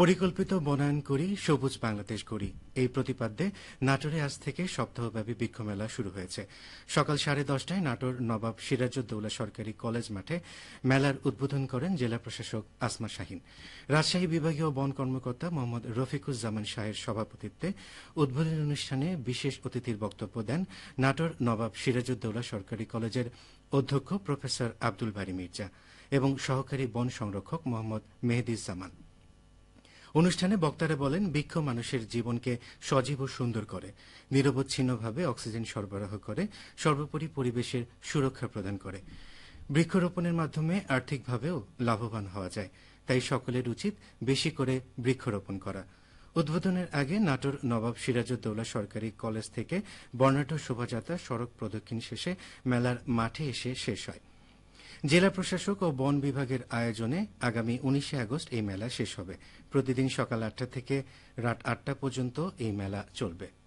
পরিকল্পিত বনায়ন করি, সবুজ বাংলাদেশ গড়ি। এই প্রতিপাদ্যে নাটোরে আজ থেকে সপ্তাহব্যাপী বৃক্ষমেলা শুরু হয়েছে। সকাল সাড়ে দশটায় নাটোর নবাব সিরাজউদ্দৌলা সরকারি কলেজ মাঠে মেলার উদ্বোধন করেন জেলা প্রশাসক আসমা শাহিন। রাজশাহী বিভাগীয় বন কর্মকর্তা মোহাম্মদ রফিকুজ্জামান শাহের সভাপতিত্বে উদ্বোধনী অনুষ্ঠানে বিশেষ অতিথির বক্তব্য দেন নাটোর নবাব সিরাজউদ্দৌলা সরকারি কলেজের অধ্যক্ষ প্রফেসর আব্দুল বারী মির্জা এবং সহকারী বন সংরক্ষক মোহাম্মদ মেহেদিজ্জামান। অনুষ্ঠানে বক্তারা বলেন, বৃক্ষ মানুষের জীবনকে সজীব ও সুন্দর করে, নিরবচ্ছিন্নভাবে অক্সিজেন সরবরাহ করে, সর্বোপরি পরিবেশের সুরক্ষা প্রদান করে। বৃক্ষরোপণের মাধ্যমে আর্থিকভাবেও লাভবান হওয়া যায়। তাই সকলের উচিত বেশি করে বৃক্ষরোপণ করা। উদ্বোধনের আগে নাটোর নবাব সিরাজউদ্দৌলা সরকারি কলেজ থেকে বর্ণাঢ্য শোভাযাত্রা সড়ক প্রদক্ষিণ শেষে মেলার মাঠে এসে শেষ হয়। জেলা প্রশাসক ও বন বিভাগের আয়োজনে আগামী উনিশে আগস্ট এই মেলা শেষ হবে। প্রতিদিন সকাল আটটা থেকে রাত আটটা পর্যন্ত এই মেলা চলবে।